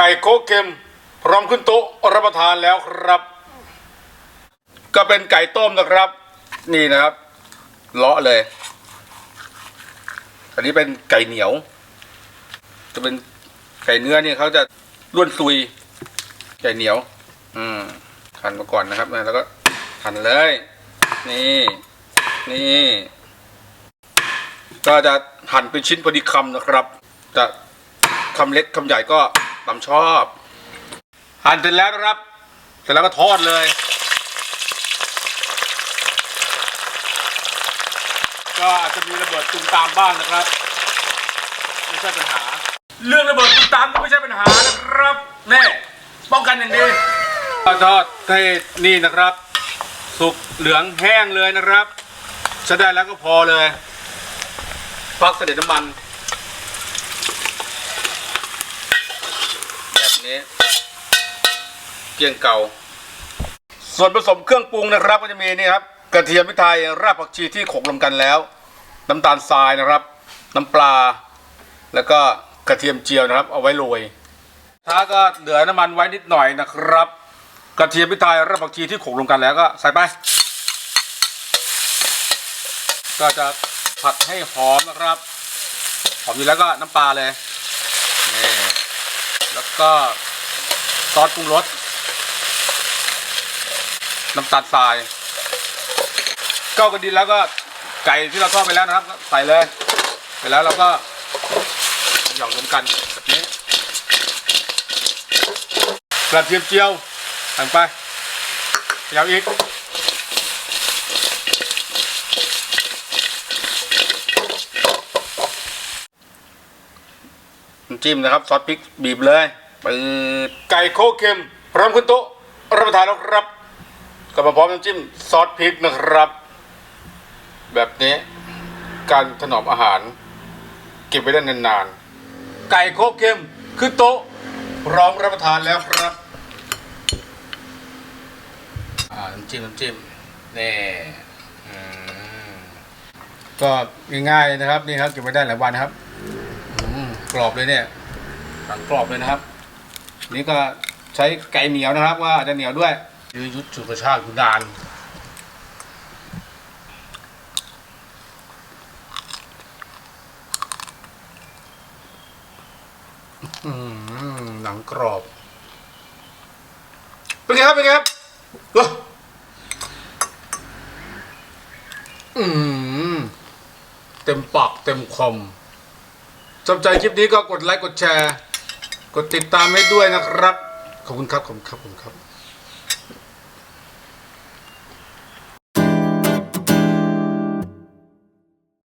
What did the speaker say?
ก่โคเค็มพร้อมขึ้นโต๊ะรับประทานแล้วครับ ก็เป็นไก่ต้มนะครับ นี่นะครับเลาะเลย อันนี้เป็นไก่เหนียว จะเป็นไก่เนื้อนี่เขาจะล้วนซุย ไก่เหนียว อืมหั่นมาก่อนนะครับแล้วก็หั่นเลย นี่ นี่ ก็จะหั่นเป็นชิ้นพอดีคำนะครับ จะคำเล็กคำใหญ่ก็ ตามชอบหั่นเสร็จแล้วนะครับ เสร็จแล้วก็ทอดเลย ก็อาจจะมีระเบิดตุ้มตามบ้างนะครับ ไม่ใช่ปัญหา เรื่องระเบิดตุ้มตามก็ไม่ใช่ปัญหานะครับแน่ป้องกันอย่างดีทอดให้นี่นะครับ สุกเหลืองแห้งเลยนะครับใช้ได้แล้วก็พอเลยฟักเสด็จน้ำมัน แบบ นี้เกลียงเก่า ส่วนผสมเครื่องปรุงนะครับก็จะมีนี่ครับกระเทียมพริกไทยรากผักชีที่โขลกรวมกันแล้ว น้ำตาลทรายนะครับ น้ำปลา แล้วก็กระเทียมเจียวนะครับ เอาไว้โรยถ้าก็เหลือน้ำมันไว้นิดหน่อยนะครับ กระเทียมพริกไทยรากผักชีที่โขลกรวมกันแล้วก็ใส่ไป ก็จะผัดให้หอมนะครับ หอมอยู่แล้วก็น้ำปลาเลยนี่ ก็ซอสปรุงรสน้ำตาลทรายเก้ากันดินแล้วก็ไก่ที่เราทอดไปแล้วนะครับ ใส่เลยไปแล้วเราก็หย่อนรวมกันแบบนี้กระเทียมเจียวหั่นไปเจียวอีกน้ำจิ้มนะครับซอสพริกบีบเลย ปืดไก่โคเค็มพร้อมขึ้นโต๊ะรับประทานแล้วครับก็มาพร้อมน้ำจิ้มซอสพริกนะครับ แบบนี้การถนอมอาหาร เก็บไว้ได้นานๆ ไก่โคกเค็มขึ้นโต๊ะพร้อมรับประทานแล้วครับอ่าน้ำจิ้มน้ำจิ้มนี่ก็ง่ายๆนะครับนี่ครับเก็บไว้ได้หลายวันนะครับกรอบเลยเนี่ยสังกรอบเลยนะครับ นี่ก็ใช้ไก่เหนียวนะครับ ว่าอาจจะเหนียวด้วยยืดยุดฉุดกระชากอยู่นานอืมหนังกรอบ เป็นไงครับ เป็นไงครับเอ้ออืมเต็มปากเต็มคอมชอบใจคลิปนี้ก็กดไลค์ กดแชร์ กดติดตามให้ด้วยนะครับ ขอบคุณครับ ขอบคุณครับ ขอบคุณครับ